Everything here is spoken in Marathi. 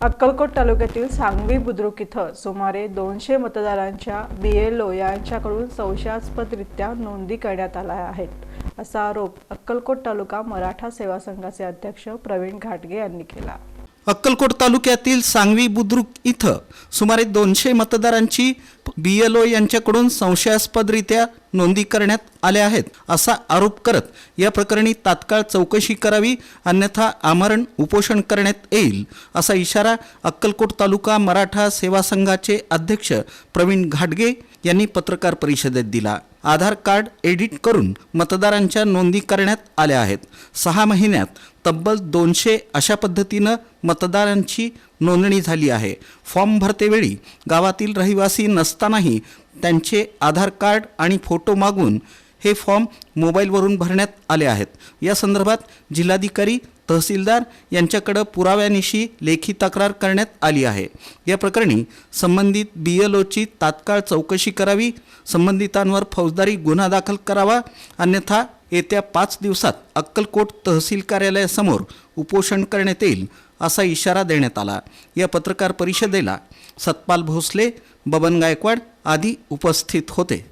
अक्कलकोट तालुक्यातील सांगवी बुद्रुक इथं सुमारे दोनशे मतदारांच्या बी एल ओ यांच्याकडून संशयास्पदरित्या नोंदी करण्यात आल्या आहेत. असा आरोप अक्कलकोट तालुका मराठा सेवा संघाचे अध्यक्ष प्रवीण घाटगे यांनी केला. अक्कलकोट तालुक्यातील सांगवी बुद्रुक इथं सुमारे दोनशे मतदारांची बी एल ओ यांच्याकडून संशयास्पदरित्या नोंदी करण्यात आल्या आहेत. असा आरोप करत या प्रकरणी तात्काळ चौकशी करावी अन्यथा आमरण उपोषण करण्यात येईल असा इशारा अक्कलकोट तालुका मराठा सेवा संघाचे अध्यक्ष प्रवीण घाटगे यांनी पत्रकार परिषदेत दिला. आधार कार्ड एडिट करून मतदारांच्या नोंदी करण्यात आल्या आहेत. सहा महिन्यात तब्बल दोनशे अशा पद्धतीनं मतदारांची नोंदणी झाली आहे. फॉर्म भरतेवेळी गावातील रहिवासी नसतानाही त्यांचे आधार कार्ड आणि फोटो मागून हे फॉर्म मोबाईलवरून भरण्यात आले आहेत. या संदर्भात जिल्हाधिकारी तहसीलदार यांच्याकडं पुराव्यानिशी लेखी तक्रार करण्यात आली आहे. या प्रकरणी संबंधित बी एल ओची तात्काळ चौकशी करावी संबंधितांवर फौजदारी गुन्हा दाखल करावा अन्यथा येत्या पाच दिवसात अक्कलकोट तहसील कार्यालयासमोर उपोषण करण्यात येईल असा इशारा देण्यात आला. या पत्रकार परिषदेला सतपाल भोसले बबन गायकवाड आदी उपस्थित होते.